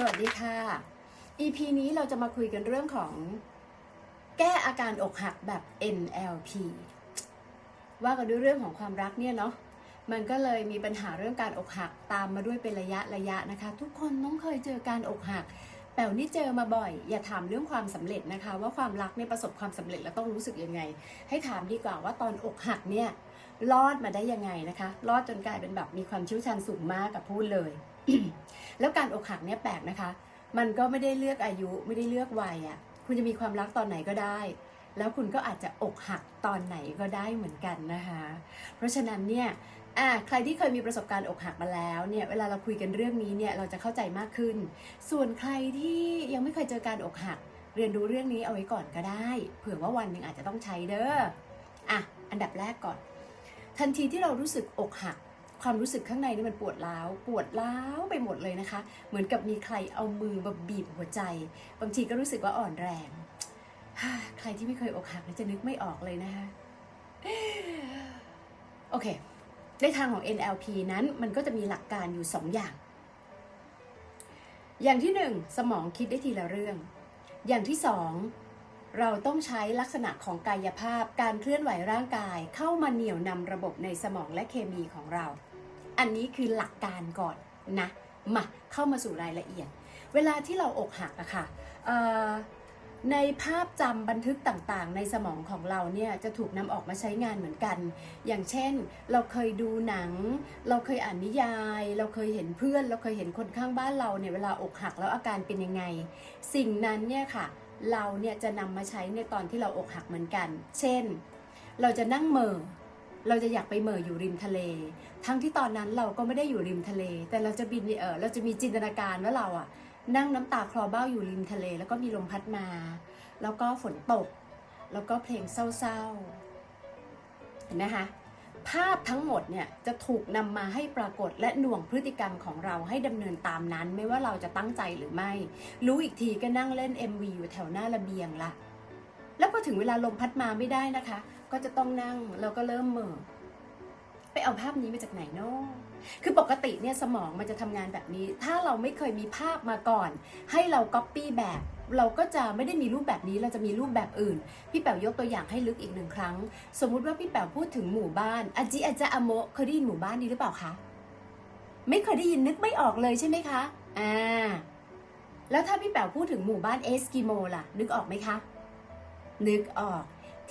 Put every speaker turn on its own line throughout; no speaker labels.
สวัสดีค่ะ EP นี้เราจะมาคุยกันเรื่องของ แก้อาการอกหักแบบ NLP ว่ากันด้วยเรื่องของความรักเนี่ยเนาะ มันก็เลยมีปัญหาเรื่องการอกหักตามมาด้วยเป็นระยะระยะนะคะ ทุกคนต้องเคยเจอการอกหักแป๋วนี่เจอมาบ่อย อย่าถามเรื่องความสำเร็จนะคะ ว่าความรักเนี่ยประสบความสำเร็จแล้วต้องรู้สึกยังไง ให้ถามดีกว่าว่าตอนอกหักเนี่ยรอดมาได้ยังไงนะคะ รอดจนกลายเป็นแบบมีความเชี่ยวชาญสูงมากกับพูดเลย แล้วการอกหักเนี่ยแปลกนะคะ มันก็ไม่ได้เลือกอายุไม่ได้เลือกวัยอะ่ะ คุณจะมีความรักตอนไหนก็ได้ แล้วคุณก็อาจจะอกหักตอนไหนก็ได้เหมือนกันนะคะ เพราะฉะนั้นเนี่ยอะใครที่เคยมีประสบการณ์อกหักมาแล้วเนี่ยเวลาเราคุยกันเรื่องนี้เนี่ยเราจะเข้าใจมากขึ้น ส่วนใครที่ยังไม่เคยเจอการอกหัก เรียนรู้เรื่องนี้เอาไว้ก่อนก็ได้ เผื่อว่าวันหนึ่งอาจจะต้องใช้เด้ออะอันดับแรกก่อน ทันทีที่เรารู้สึกอกหัก ความรู้สึกข้างในนี่มันปวดร้าว ปวดร้าวไปหมดเลยนะคะ เหมือนกับมีใครเอามือมาบีบหัวใจ บางทีก็รู้สึกว่าอ่อนแรง ใครที่ไม่เคยอกหักจะนึกไม่ออกเลยนะคะ โอเค ในทางของ NLP นั้นมันก็จะมีหลักการอยู่ 2 อย่าง อย่างที่ 1 สมองคิดได้ทีละเรื่อง อย่างที่ 2เราต้องใช้ลักษณะของกายภาพการเคลื่อนไหวร่างกายเข้ามาเหนี่ยวนำระบบในสมองและเคมีของเรา อันนี้คือหลักการก่อนนะมาเข้ามาสู่รายละเอียด เวลาที่เราอกหักอะค่ะเอ่อในภาพจำบันทึกต่างๆ ในสมองของเราเนี่ยจะถูกนำออกมาใช้งานเหมือนกัน อย่างเช่น เราเคยดูหนัง เราเคยอ่านนิยาย เราเคยเห็นเพื่อน เราเคยเห็นคนข้างบ้านเราเนี่ยเวลาอกหักแล้วอาการเป็นยังไง สิ่งนั้นเนี่ยค่ะ เราเนี่ยจะนำมาใช้ในตอนที่เราอกหักเหมือนกัน เช่น เราจะนั่งเมอ เราจะอยากไปเหม่ออยู่ริมทะเล ทั้งที่ตอนนั้นเราก็ไม่ได้อยู่ริมทะเล แต่เราจะบินเออเราจะมีจินตนาการว่าเราอะนั่งน้ำตาคลอเบ้าอยู่ริมทะเล แล้วก็มีลมพัดมา แล้วก็ฝนตก แล้วก็เพลงเศร้าๆเห็นไหมคะภาพทั้งหมดเนี่ยจะถูกนำมาให้ปรากฏและหน่วงพฤติกรรมของเราให้ดำเนินตามนั้น ไม่ว่าเราจะตั้งใจหรือไม่ รู้อีกทีก็นั่งเล่น MV อยู่แถวหน้าระเบียงละแล้วพอถึงเวลาลมพัดมาไม่ได้นะคะ ก็จะต้องนั่งแล้วก็เริ่มเหม่อไปเอาภาพนี้มาจากไหนเนาะคือปกติเนี่ยสมองมันจะทำงานแบบนี้ ถ้าเราไม่เคยมีภาพมาก่อน ให้เราก๊อปปี้แบบ เราก็จะไม่ได้มีรูปแบบนี้เราจะมีรูปแบบอื่น พี่แป๋วยกตัวอย่างให้ลึกอีกหนึ่งครั้ง สมมุติว่าพี่แป๋วพูดถึงหมู่บ้านอาจิอาจาอโมเคยได้ยินหมู่บ้านนี้หรือเปล่าคะไม่เคยได้ยินนึกไม่ออกเลยใช่ไหมคะอ่าแล้วถ้าพี่แป๋วพูดถึงหมู่บ้านเอสกิโมล่ะ นึกออกไหมคะ นึกออก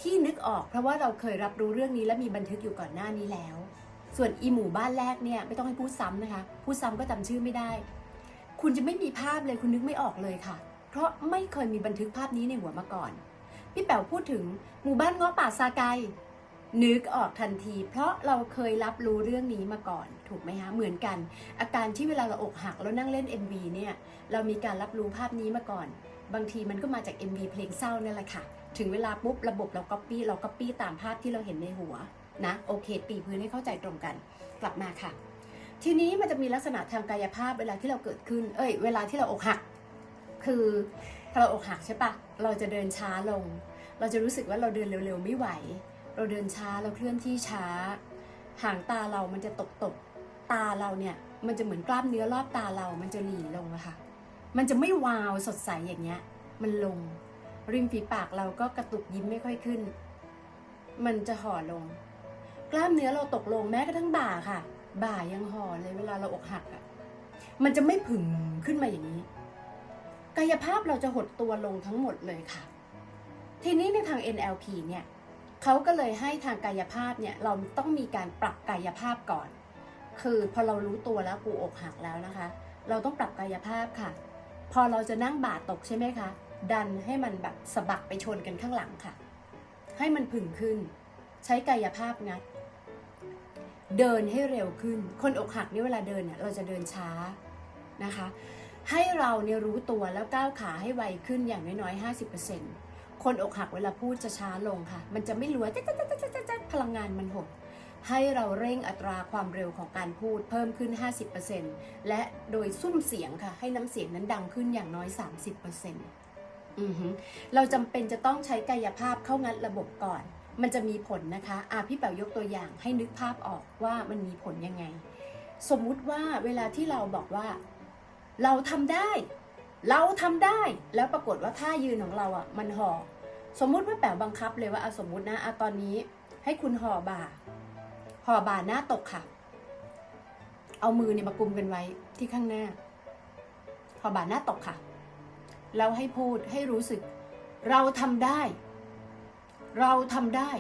ที่นึกออกเพราะว่าเราเคยรับรู้เรื่องนี้และมีบันทึกอยู่ก่อนหน้านี้แล้ว ส่วนอีหมู่บ้านแรกเนี่ยไม่ต้องให้พูดซ้ำนะคะ พูดซ้ำก็จำชื่อไม่ได้ คุณจะไม่มีภาพเลยคุณนึกไม่ออกเลยค่ะ เพราะไม่เคยมีบันทึกภาพนี้ในหัวมาก่อนพี่แป๋วพูดถึงหมู่บ้านเงาะป่าซาไกนึกออกทันที เพราะเราเคยรับรู้เรื่องนี้มาก่อนถูกไหมคะเหมือนกัน อาการที่เวลาเราอกหักแล้วนั่งเล่น MV เนี่ยเรามีการรับรู้ภาพนี้มาก่อน บางทีมันก็มาจาก MV เพลงเศร้านั่นแหละค่ะ ถึงเวลาปุ๊บระบบเราก๊อปปี้เราก๊อปปี้ตามภาพที่เราเห็นในหัวนะโอเค ตีพื้นให้เข้าใจตรงกัน กลับมาค่ะ ทีนี้มันจะมีลักษณะทางกายภาพเวลาที่เราเกิดขึ้น เอ้ย เวลาที่เราอกหัก คือพอเราอกหักใช่ปะเราจะเดินช้าลง เราจะรู้สึกว่าเราเดินเร็วๆไม่ไหว เราเดินช้าเราเคลื่อนที่ช้า หางตาเรามันจะตกตกๆตาเราเนี่ยมันจะเหมือนกล้ามเนื้อรอบตาเรามันจะหลีลงอะค่ะ มันจะไม่วาวสดใสอย่างเงี้ย มันลง ริมฝีปากเราก็กระตุกยิ้มไม่ค่อยขึ้น มันจะห่อลง กล้ามเนื้อเราตกลงแม้กระทั่งบ่าค่ะ บ่ายังห่อเลยเวลาเราอกหักอะมันจะไม่ผึ่งขึ้นมาอย่างนี้ กายภาพเราจะหดตัวลงทั้งหมดเลยค่ะ ทีนี้ในทาง NLP เนี่ยเขาก็เลยให้ทางกายภาพเนี่ยเราต้องมีการปรับกายภาพก่อน คือพอเรารู้ตัวแล้วกูอกหักแล้วนะคะ เราต้องปรับกายภาพค่ะ พอเราจะนั่งบ่าตกใช่ไหมคะ ดันให้มันแบบสะบักไปชนกันข้างหลังค่ะ ให้มันผึ่งขึ้น ใช้กายภาพงัด เดินให้เร็วขึ้น คนอกหักนี่เวลาเดินเนี่ยเราจะเดินช้านะคะ ให้เราเนี่ยรู้ตัวแล้วก้าวขาให้ไวขึ้นอย่างน้อยๆ 50%คนอกหักเวลาพูดจะช้าลงค่ะ มันจะไม่รัวจ๊ะจ๊ะจ๊ะจ๊ะจ๊ะจ๊ะพลังงานมันหด ให้เราเร่งอัตราความเร็วของการพูดเพิ่มขึ้น 50%และโดยซุ้มเสียงค่ะ ให้น้ำเสียงนั้นดังขึ้นอย่างน้อย 30%อือหือเราจำเป็นจะต้องใช้กายภาพเข้างัดระบบก่อน มันจะมีผลนะคะอะพี่แป๋วยกตัวอย่างให้นึกภาพออกว่ามันมีผลยังไง สมมุติว่าเวลาที่เราบอกว่า เราทำได้ เราทำได้ แล้วปรากฏว่าท่ายืนของเราอะมันห่อ สมมุติว่าแป๋วบังคับเลยว่าอสมมุตินะอะตอนนี้ให้คุณห่อบ่า ห่อบ่าหน้าตกค่ะ เอามือเนี่ยมากุมกันไว้ที่ข้างหน้าห่อบ่าหน้าตกค่ะแล้วให้พูดให้รู้สึก เราทำได้ เราทำได้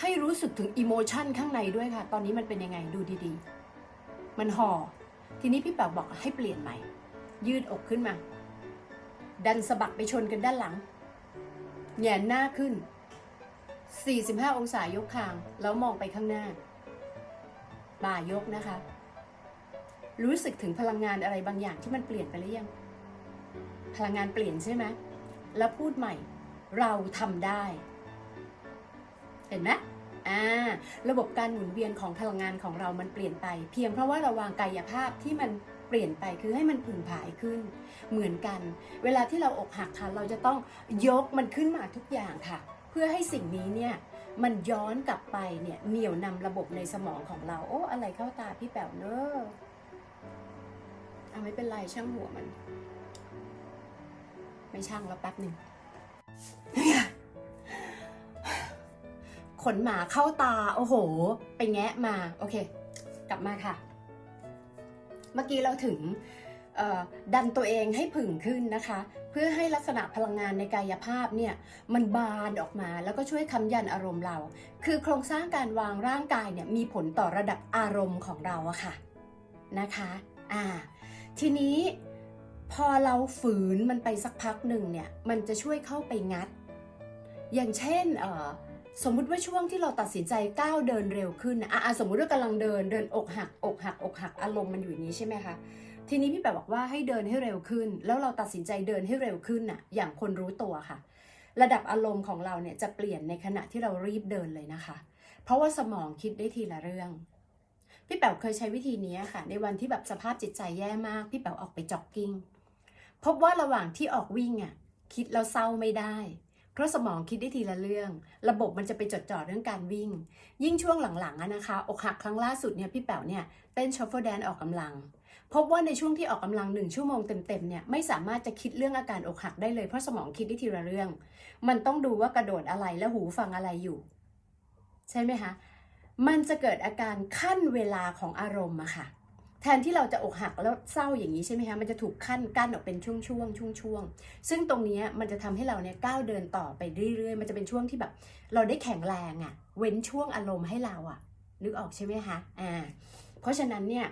ให้รู้สึกถึงอิโมชันข้างในด้วยค่ะ ตอนนี้มันเป็นยังไงดูดีๆ มันห่อ ทีนี้พี่แป๋วบอกให้เปลี่ยนใหม่ ยืดอกขึ้นมา ดันสะบักไปชนกันด้านหลังแหงนหน้าขึ้น 45 องศายกคาง แล้วมองไปข้างหน้า บ่ายกนะคะ รู้สึกถึงพลังงานอะไรบางอย่างที่มันเปลี่ยนไปหรือยัง พลังงานเปลี่ยนใช่ไหม แล้วพูดใหม่ เราทำได้ เห็นไหมอ่า ระบบการหมุนเวียนของพลังงานของเรามันเปลี่ยนไป เพียงเพราะว่าเราวางกายภาพที่มันเปลี่ยนไปคือให้มันผึ่งผายขึ้น เหมือนกัน เวลาที่เราอกหักค่ะเราจะต้องยกมันขึ้นมาทุกอย่างค่ะ เพื่อให้สิ่งนี้เนี่ยมันย้อนกลับไปเนี่ยเหนี่ยวนำระบบในสมองของเรา โอ้อะไรเข้าตาพี่แป๋วเนอะเอาไม่เป็นไรช่างหัวมัน ไม่ช่างแล้วแป๊บหนึ่งขนหมาเข้าตา โอ้โห ไปแงะมา โอเค กลับมาค่ะ เมื่อกี้เราถึง ดันตัวเองให้ผึ่งขึ้นนะคะ เพื่อให้ลักษณะพลังงานในกายภาพเนี่ยมันบานออกมาแล้วก็ช่วยค้ำยันอารมณ์เรา คือโครงสร้างการวางร่างกายเนี่ยมีผลต่อระดับอารมณ์ของเราอะค่ะนะคะอ่าทีนี้พอเราฝืนมันไปสักพักหนึ่งเนี่ยมันจะช่วยเข้าไปงัด อย่างเช่นเออสมมุติว่าช่วงที่เราตัดสินใจก้าวเดินเร็วขึ้นอะสมมุติว่ากำลังเดินเดินอกหักอกหักอกหักอารมณ์มันอยู่อย่างนี้ใช่ไหมคะ ทีนี้พี่แปะบอกว่าให้เดินให้เร็วขึ้น แล้วเราตัดสินใจเดินให้เร็วขึ้นน่ะอย่างคนรู้ตัวค่ะ ระดับอารมณ์ของเราเนี่ยจะเปลี่ยนในขณะที่เรารีบเดินเลยนะคะ เพราะว่าสมองคิดได้ทีละเรื่อง พี่แป๋วเคยใช้วิธีนี้ค่ะ ในวันที่แบบสภาพจิตใจแย่มาก พี่แป๋วออกไปจ็อกกิ้งพบว่าระหว่างที่ออกวิ่งอะคิดแล้วเศร้าไม่ได้ เพราะสมองคิดได้ทีละเรื่อง ระบบมันจะไปจดจ่อเรื่องการวิ่ง ยิ่งช่วงหลังๆอะนะคะอกหักครั้งล่าสุดเนี่ยพี่แป๋วเนี่ยเต้นชอฟเฟอร์แดนออกกำลัง พบว่าในช่วงที่ออกกำลังหนึ่งชั่วโมงเต็มๆเนี่ยไม่สามารถจะคิดเรื่องอาการอกหักได้เลยเพราะสมองคิดได้ทีละเรื่อง มันต้องดูว่ากระโดดอะไรและหูฟังอะไรอยู่ ใช่ไหมคะมันจะเกิดอาการขั้นเวลาของอารมณ์อะค่ะ แทนที่เราจะอกหักแล้วเศร้าอย่างนี้ใช่ไหมคะ มันจะถูกขั้นกั้นออกเป็นช่วงๆช่วงๆซึ่งตรงนี้มันจะทำให้เราเนี่ยก้าวเดินต่อไปเรื่อยๆ มันจะเป็นช่วงที่แบบ เราได้แข็งแรงอะเว้นช่วงอารมณ์ให้เราอะนึกออกใช่ไหมคะ อ่า เพราะฉะนั้นเนี่ย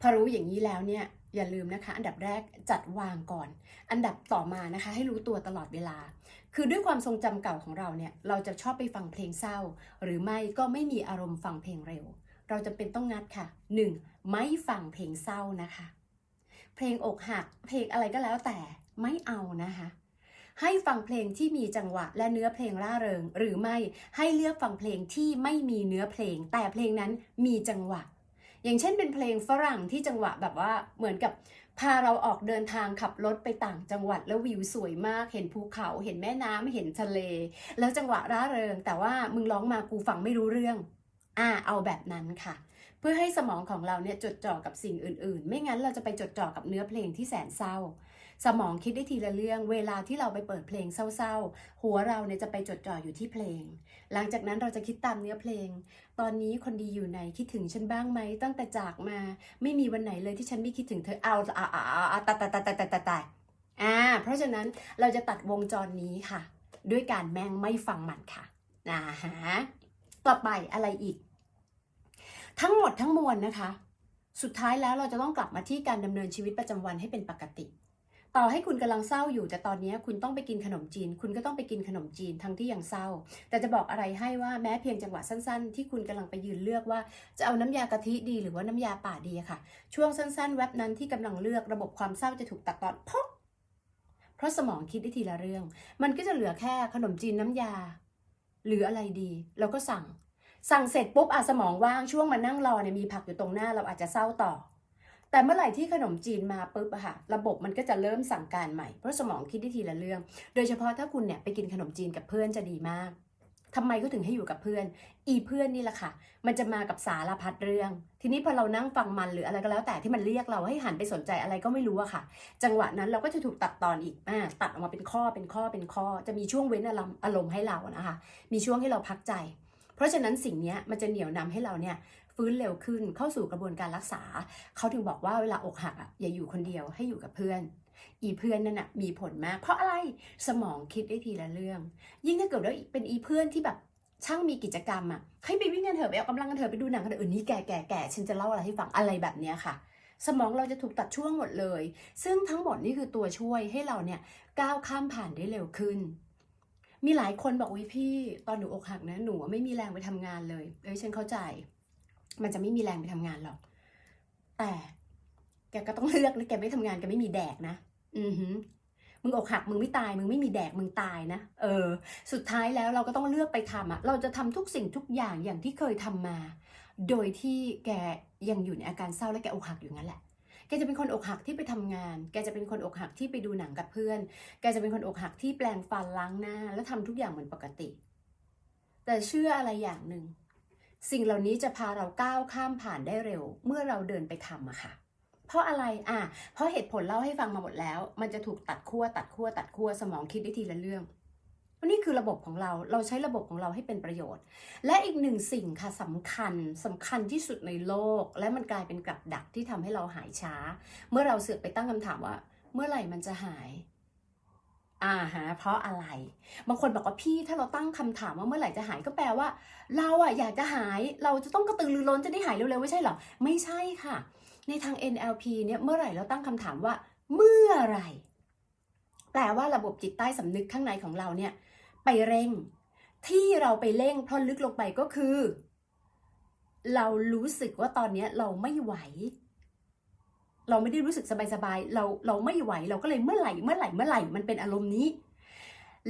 พอรู้อย่างนี้แล้วเนี่ยอย่าลืมนะคะ อันดับแรกจัดวางก่อน อันดับต่อมานะคะ ให้รู้ตัวตลอดเวลา คือด้วยความทรงจำเก่าของเราเนี่ย เราจะชอบไปฟังเพลงเศร้า หรือไม่ก็ไม่มีอารมณ์ฟังเพลงเร็ว เราจะเป็นต้องงัดค่ะ 1. ไม่ฟังเพลงเศร้านะคะ เพลงอกหัก เพลงอะไรก็แล้วแต่ไม่เอานะคะ ให้ฟังเพลงที่มีจังหวะและเนื้อเพลงร่าเริง หรือไม่ให้เลือกฟังเพลงที่ไม่มีเนื้อเพลง แต่เพลงนั้นมีจังหวะ อย่างเช่นเป็นเพลงฝรั่งที่จังหวะแบบว่าเหมือนกับพาเราออกเดินทางขับรถไปต่างจังหวัดแล้ววิวสวยมาก เห็นภูเขาเห็นแม่น้ำเห็นทะเล แล้วจังหวะร่าเริง แต่ว่ามึงร้องมากูฟังไม่รู้เรื่อง อ่าเอาแบบนั้นค่ะ เพื่อให้สมองของเราเนี่ยจดจ่อกับสิ่งอื่น ๆ ไม่งั้นเราจะไปจดจ่อกับเนื้อเพลงที่แสนเศร้า สมองคิดได้ทีละเรื่อง เวลาที่เราไปเปิดเพลงเศร้า ๆ หัวเราเนี่ยจะไปจดจ่ออยู่ที่เพลง หลังจากนั้นเราจะคิดตามเนื้อเพลง ตอนนี้คนดีอยู่ไหนคิดถึงฉันบ้างไหมตั้งแต่จากมา ไม่มีวันไหนเลยที่ฉันไม่คิดถึงเธอเอาอ่าอ่าอ่าตายตายตายตายตายตายตายอ่าเพราะฉะนั้นเราจะตัดวงจรนี้ค่ะ ด้วยการแม่งไม่ฟังมันค่ะนะฮะ ต่อไปอะไรอีก ทั้งหมดทั้งมวลนะคะ สุดท้ายแล้วเราจะต้องกลับมาที่การดำเนินชีวิตประจำวันให้เป็นปกติ ต่อให้คุณกำลังเศร้าอยู่ แต่ตอนนี้คุณต้องไปกินขนมจีน คุณก็ต้องไปกินขนมจีนทั้งที่ยังเศร้า แต่จะบอกอะไรให้ว่าแม้เพียงจังหวะสั้นๆ ที่คุณกำลังไปยืนเลือกว่า จะเอาน้ำยากะทิดีหรือว่าน้ำยาป่าดีค่ะ ช่วงสั้นๆ แว็บนั้นที่กำลังเลือกระบบความเศร้าจะถูกตัดตอนพกเพราะสมองคิดได้ทีละเรื่อง มันก็จะเหลือแค่ขนมจีนน้ำยา หรืออะไรดี เราก็สั่ง สั่งเสร็จปุ๊บอาสมองว่างช่วงมานั่งรอเนี่ยมีผักอยู่ตรงหน้าเราอาจจะเศร้าต่อ แต่เมื่อไหร่ที่ขนมจีนมาปุ๊บอะค่ะ ระบบมันก็จะเริ่มสั่งการใหม่เพราะสมองคิดได้ทีละเรื่อง โดยเฉพาะถ้าคุณเนี่ยไปกินขนมจีนกับเพื่อนจะดีมาก ทำไมก็ถึงให้อยู่กับเพื่อน อีเพื่อนนี่แหละค่ะ มันจะมากับสารพัดเรื่อง ทีนี้พอเรานั่งฟังมันหรืออะไรก็แล้ว แต่ที่มันเรียกเราให้หันไปสนใจอะไรก็ไม่รู้อะค่ะ จังหวะนั้นเราก็จะถูกตัดตอนอีกอ่าตัดออกมาเป็นข้อเป็นข้อเป็นข้อ จะมีช่วงเว้นอารมณ์อารมณ์ให้เรานะคะ มีช่วงให้เราพักใจ เพราะฉะนั้นสิ่งนี้มันจะเหนี่ยวนำให้เราเนี่ยฟื้นเร็วขึ้นเข้าสู่กระบวนการรักษา เขาถึงบอกว่าเวลาอกหักอะอย่าอยู่คนเดียวให้อยู่กับเพื่อน อีเพื่อนนั่นน่ะมีผลมาก เพราะอะไรสมองคิดได้ทีละเรื่อง ยิ่งถ้าเกิดว่าเป็นอีเพื่อนที่แบบช่างมีกิจกรรมอะให้ไปวิ่งกันเถอะไปออกกำลังกันเถอะไปดูหนังกันเถอะออนี่แก่แก่แก่ฉันจะเล่าอะไรให้ฟังอะไรแบบเนี้ยค่ะ สมองเราจะถูกตัดช่วงหมดเลย ซึ่งทั้งหมดนี่คือตัวช่วยให้เราเนี่ยก้าวข้ามผ่านได้เร็วขึ้นมีหลายคนบอกวิพี่ตอนหนูอกหักนะหนูไม่มีแรงไปทำงานเลย เอ้ยฉันเข้าใจ มันจะไม่มีแรงไปทำงานหรอก แต่แกก็ต้องเลือกนะแกไม่ทำงานแกไม่มีแดกนะ อือหือมึงอกหักมึงไม่ตายมึงไม่มีแดกมึงตายนะ เออ สุดท้ายแล้วเราก็ต้องเลือกไปทำอะเราจะทำทุกสิ่งทุกอย่างอย่างที่เคยทำมา โดยที่แกยังอยู่ในอาการเศร้าและแกอกหักอยู่งั้นแหละ แกจะเป็นคนอกหักที่ไปทำงาน แกจะเป็นคนอกหักที่ไปดูหนังกับเพื่อน แกจะเป็นคนอกหักที่แปลงฟันล้างหน้า แล้วทำทุกอย่างเหมือนปกติ แต่เชื่ออะไรอย่างหนึ่งสิ่งเหล่านี้จะพาเราก้าวข้ามผ่านได้เร็ว เมื่อเราเดินไปทำอะค่ะ เพราะอะไรอะเพราะเหตุผลเล่าให้ฟังมาหมดแล้ว มันจะถูกตัดขั้วตัดขั้วตัดขั้วสมองคิดได้ทีละเรื่องนี่คือระบบของเรา เราใช้ระบบของเราให้เป็นประโยชน์ และอีกหนึ่งสิ่งค่ะสำคัญสำคัญที่สุดในโลก และมันกลายเป็นกับดักที่ทำให้เราหายช้า เมื่อเราเสือกไปตั้งคำถามว่า เมื่อไหร่มันจะหาย อ่าฮะเพราะอะไร บางคนบอกว่าพี่ถ้าเราตั้งคำถามว่าเมื่อไหร่จะหายก็แปลว่า เราอะอยากจะหาย เราจะต้องกระตือรือร้นจะได้หายเร็วๆไม่ใช่หรอ ไม่ใช่ค่ะ ในทาง NLP เนี่ยเมื่อไหร่เราตั้งคำถามว่า เมื่อไหร่แปลว่าระบบจิตใต้สำนึกข้างในของเราเนี่ยไปเร่ง ที่เราไปเร่งเพราะลึกลงไปก็คือ เรารู้สึกว่าตอนนี้เราไม่ไหว เราไม่ได้รู้สึกสบายๆเราเราไม่ไหวเราก็เลยเมื่อไหร่เมื่อไหร่เมื่อไหร่มันเป็นอารมณ์นี้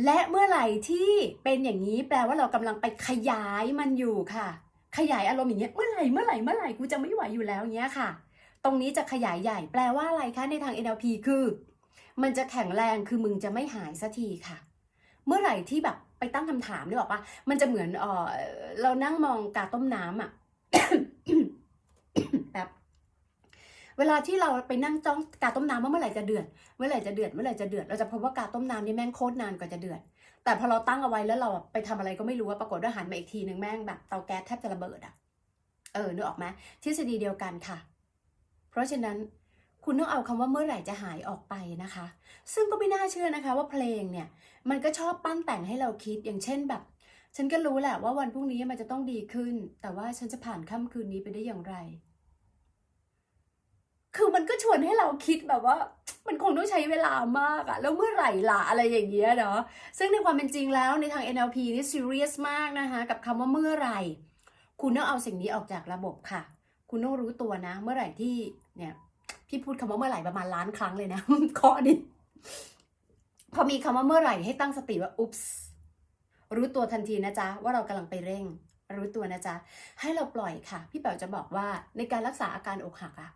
และเมื่อไหร่ที่เป็นอย่างนี้แปลว่าเรากำลังไปขยายมันอยู่ค่ะ ขยายอารมณ์อย่างเงี้ยเมื่อไหร่เมื่อไหร่เมื่อไหร่กูจะไม่ไหวอยู่แล้วเงี้ยค่ะ ตรงนี้จะขยายใหญ่ แปลว่าอะไรคะในทาง NLP คือ มันจะแข็งแรงคือมึงจะไม่หายสักทีค่ะ เมื่อไหร่ที่แบบไปตั้งคำถามได้บอกว่า มันจะเหมือนเออเรานั่งมองกาต้มน้ำอะแบบเวลาที่เราไปนั่งจ้องกาต้มน้ำว่าเมื่อไหร่จะเดือด เมื่อไหร่จะเดือด เมื่อไหร่จะเดือด เราจะพบว่ากาต้มน้ำนี่แม่งโคตรนานกว่าจะเดือด แต่พอเราตั้งเอาไว้แล้วเราไปทำอะไรก็ไม่รู้ว่าปรากฏว่าหันมาอีกทีนึงแม่งแบบเตาแก๊สแทบจะระเบิดอะ เออนึกออกไหมทฤษฎีเดียวกันค่ะ เพราะฉะนั้นคุณต้องเอาคำว่าเมื่อไหร่จะหายออกไปนะคะ ซึ่งก็ไม่น่าเชื่อนะคะว่าเพลงเนี่ยมันก็ชอบปั้นแต่งให้เราคิดอย่างเช่นแบบ ฉันก็รู้แหละว่าวันพรุ่งนี้มันจะต้องดีขึ้น แต่ว่าฉันจะผ่านค่ำคืนนี้ไปได้อย่างไร คือมันก็ชวนให้เราคิดแบบว่า มันคงต้องใช้เวลามากอะแล้วเมื่อไหร่ล่ะอะไรอย่างเงี้ยเนาะซึ่งในความเป็นจริงแล้วในทาง NLP นี่ซีเรียสมากนะคะ กับคำว่าเมื่อไหร่ คุณต้องเอาสิ่งนี้ออกจากระบบค่ะ คุณต้องรู้ตัวนะ เมื่อไหร่ที่เนี่ยพี่พูดคำว่าเมื่อไหร่ประมาณล้านครั้งเลยนะข้อนี้พอมีคำว่าเมื่อไหร่ให้ตั้งสติว่าอุ๊ปส์รู้ตัวทันทีนะจ๊ะว่าเรากำลังไปเร่ง รู้ตัวนะจ๊ะให้เราปล่อยค่ะ พี่แป๋วจะบอกว่าในการรักษาอาการอกหักอะ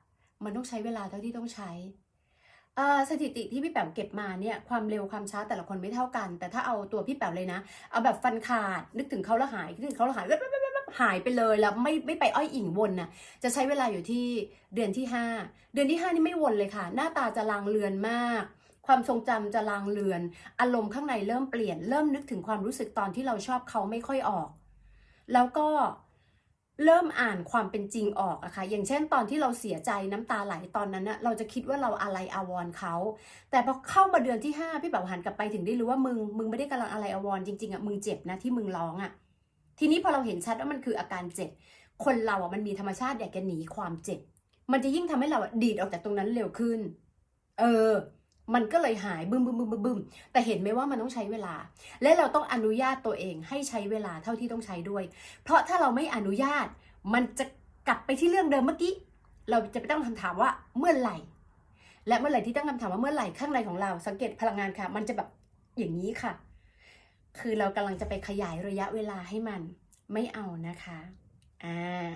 มันต้องใช้เวลาเท่าที่ต้องใช้สถิติที่พี่แป๋วเก็บมาเนี่ยความเร็วความช้าแต่ละคนไม่เท่ากัน แต่ถ้าเอาตัวพี่แป๋วเลยนะ เอาแบบฟันขาดนึกถึงเขาแล้วหายนึกถึงเขาแล้วหายแว๊บๆๆๆ หายไปเลยแล้วไม่ไม่ไปอ้อยอิงวนน่ะจะใช้เวลาอยู่ที่เดือนที่ 5 เดือนที่ 5 นี่ไม่วนเลยค่ะ หน้าตาจะลางเลือนมาก ความทรงจำจะลางเลือน อารมณ์ข้างในเริ่มเปลี่ยน เริ่มนึกถึงความรู้สึกตอนที่เราชอบเขาไม่ค่อยออก แล้วก็เริ่มอ่านความเป็นจริงออกอะค่ะ อย่างเช่นตอนที่เราเสียใจน้ำตาไหลตอนนั้นนะเราจะคิดว่าเราอะไรอาวรเขา แต่พอเข้ามาเดือนที่ 5 พี่แบบหันกลับไปถึงได้รู้ว่ามึง มึงไม่ได้กำลังอะไรอาวรจริงๆอะมึงเจ็บนะที่มึงร้องอะ ทีนี้พอเราเห็นชัดว่ามันคืออาการเจ็บ คนเราอะมันมีธรรมชาติอยากจะหนีความเจ็บ มันจะยิ่งทำให้เราดีดออกจากตรงนั้นเร็วขึ้น เออ มันก็เลยหายบึมบึ้มบึ้มบึ้มบึ้มแต่เห็นไหมว่ามันต้องใช้เวลา และเราต้องอนุญาตตัวเองให้ใช้เวลาเท่าที่ต้องใช้ด้วย เพราะถ้าเราไม่อนุญาต มันจะกลับไปที่เรื่องเดิมเมื่อกี้ เราจะไปตั้งคำถามว่าเมื่อไหร่ และเมื่อไหร่ที่ตั้งคำถามว่าเมื่อไหร่ข้างในของเราสังเกตพลังงานค่ะ มันจะแบบอย่างนี้ค่ะ คือเรากำลังจะไปขยายระยะเวลาให้มันไม่เอานะคะอ่า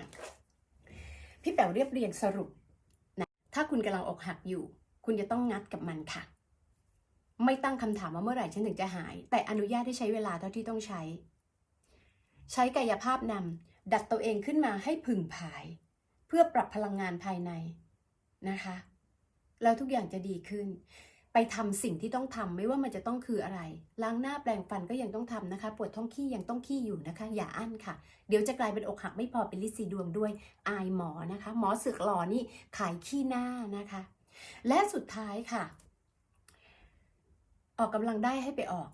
พี่แป๋วเรียบเรียงสรุปนะถ้าคุณกำลังอกหักอยู่ คุณจะต้องงัดกับมันค่ะ ไม่ตั้งคำถามว่าเมื่อไหร่ฉันถึงจะหาย แต่อนุญาตให้ใช้เวลาเท่าที่ต้องใช้ ใช้กายภาพนำดัดตัวเองขึ้นมาให้ผึ่งผาย เพื่อปรับพลังงานภายในนะคะ แล้วทุกอย่างจะดีขึ้น ไปทำสิ่งที่ต้องทำไม่ว่ามันจะต้องคืออะไร ล้างหน้าแปรงฟันก็ยังต้องทำนะคะ ปวดท้องขี้ยังต้องขี้อยู่นะคะ อย่าอั้นค่ะ เดี๋ยวจะกลายเป็นอกหักไม่พอเป็นลิซีดวงด้วย อายหมอนะคะ หมอสือกหล่อนี่ขายขี้หน้านะคะ และสุดท้ายค่ะ ออกกำลังได้ให้ไปออก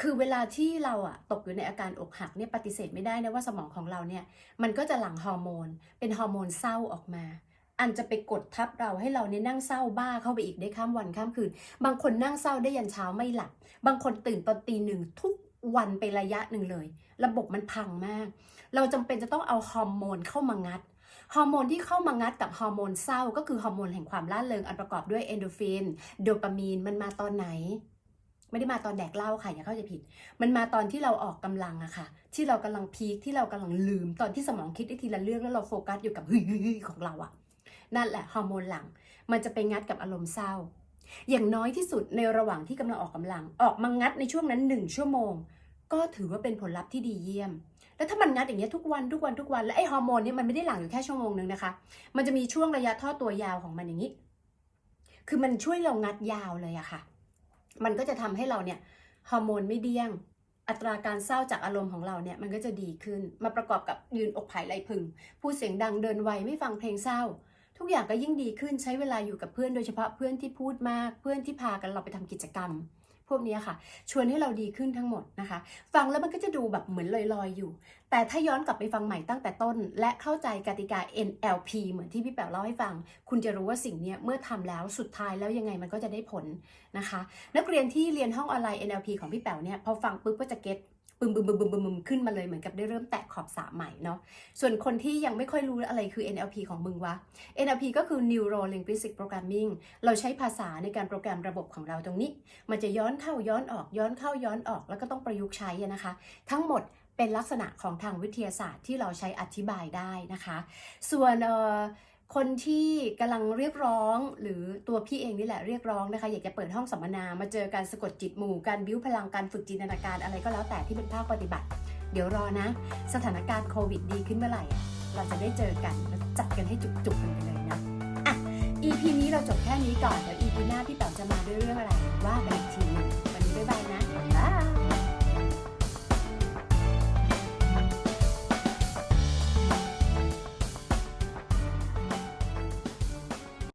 คือเวลาที่เราอะตกอยู่ในอาการอกหักเนี่ยปฏิเสธไม่ได้นะว่าสมองของเราเนี่ยมันก็จะหลั่งฮอร์โมน เป็นฮอร์โมนเศร้าออกมา อันจะไปกดทับเราให้เราเนี่ยนั่งเศร้าบ้าเข้าไปอีกได้ข้ามวันข้ามคืน บางคนนั่งเศร้าได้ยันเช้าไม่หลับ บางคนตื่นตอนตีหนึ่งทุกวันไประยะหนึ่งเลย ระบบมันพังมาก เราจำเป็นจะต้องเอาฮอร์โมนเข้ามางัดฮอร์โมนที่เข้ามางัดกับฮอร์โมนเศร้าก็คือฮอร์โมนแห่งความร่าเริงอันประกอบด้วยเอนโดรฟินโดปามีนมันมาตอนไหน ไม่ได้มาตอนแดกเหล้าค่ะอย่าเข้าใจผิด มันมาตอนที่เราออกกำลังอะค่ะ ที่เรากำลังพีคที่เรากำลังลืมตอนที่สมองคิดได้ทีละเรื่องแล้วเราโฟกัสอยู่กับเฮ้ยของเราอะ นั่นแหละฮอร์โมนหลัง มันจะไปงัดกับอารมณ์เศร้า อย่างน้อยที่สุดในระหว่างที่กำลังออกกำลัง ออกมางัดในช่วงนั้นหนึ่งชั่วโมง ก็ถือว่าเป็นผลลัพธ์ที่ดีเยี่ยม แล้วถ้ามันงัดอย่างเงี้ยทุกวันทุกวันทุกวันแล้วไอ้ฮอร์โมนเนี่ยมันไม่ได้หลั่งอยู่แค่ชั่วโมงนึงนะคะ มันจะมีช่วงระยะท่อตัวยาวของมันอย่างนี้ คือมันช่วยเรางัดยาวเลยอะค่ะ มันก็จะทำให้เราเนี่ยฮอร์โมนไม่เดี้ยงอัตราการเศร้าจากอารมณ์ของเราเนี่ยมันก็จะดีขึ้น มาประกอบกับยืนอกผายไหลพึง พูดเสียงดังเดินไวไม่ฟังเพลงเศร้า ทุกอย่างก็ยิ่งดีขึ้นใช้เวลาอยู่กับเพื่อนโดยเฉพาะเพื่อนที่พูดมาก เพื่อนที่พากันเราไปทำกิจกรรม พวกนี้ค่ะ ชวนให้เราดีขึ้นทั้งหมดนะคะ ฟังแล้วมันก็จะดูแบบเหมือนลอยๆอยู่ แต่ถ้าย้อนกลับไปฟังใหม่ตั้งแต่ต้น และเข้าใจกติกา NLP เหมือนที่พี่แป๋วเล่าให้ฟัง คุณจะรู้ว่าสิ่งนี้เมื่อทำแล้วสุดท้ายแล้วยังไงมันก็จะได้ผลนะคะ นักเรียนที่เรียนห้องออนไลน์ NLP ของพี่แป๋วเนี่ยพอฟังปุ๊บก็จะเก็ต ปึมบึมบึมบึมบึมบึมขึ้นมาเลยเหมือนกับได้เริ่มแตะขอบสระใหม่เนาะส่วนคนที่ยังไม่ค่อยรู้อะไรคือ NLP ของมึงวะ NLP ก็คือ Neuro Linguistic Programming เราใช้ภาษาในการโปรแกรมระบบของเราตรงนี้ มันจะย้อนเข้าย้อนออกย้อนเข้าย้อนออกแล้วก็ต้องประยุกต์ใช้นะคะ ทั้งหมดเป็นลักษณะของทางวิทยาศาสตร์ที่เราใช้อธิบายได้นะคะ ส่วนเอ่อ คนที่กำลังเรียกร้อง หรือตัวพี่เองนี่แหละเรียกร้องนะคะอยากจะเปิดห้องสัมมนามาเจอการสะกดจิตหมู่การบิ้วพลังการฝึกจินตนาการอะไรก็แล้วแต่ที่เป็นภาคปฏิบัติ เดี๋ยวรอนะ สถานการณ์โควิดดีขึ้นเมื่อไหร่เราจะได้เจอกันจัดกันให้จุกๆกันไปเลยนะอะ EP นี้เราจบแค่นี้ก่อนเดี๋ยว EP หน้าพี่แป๋วจะมาด้วยเรื่องอะไรว่า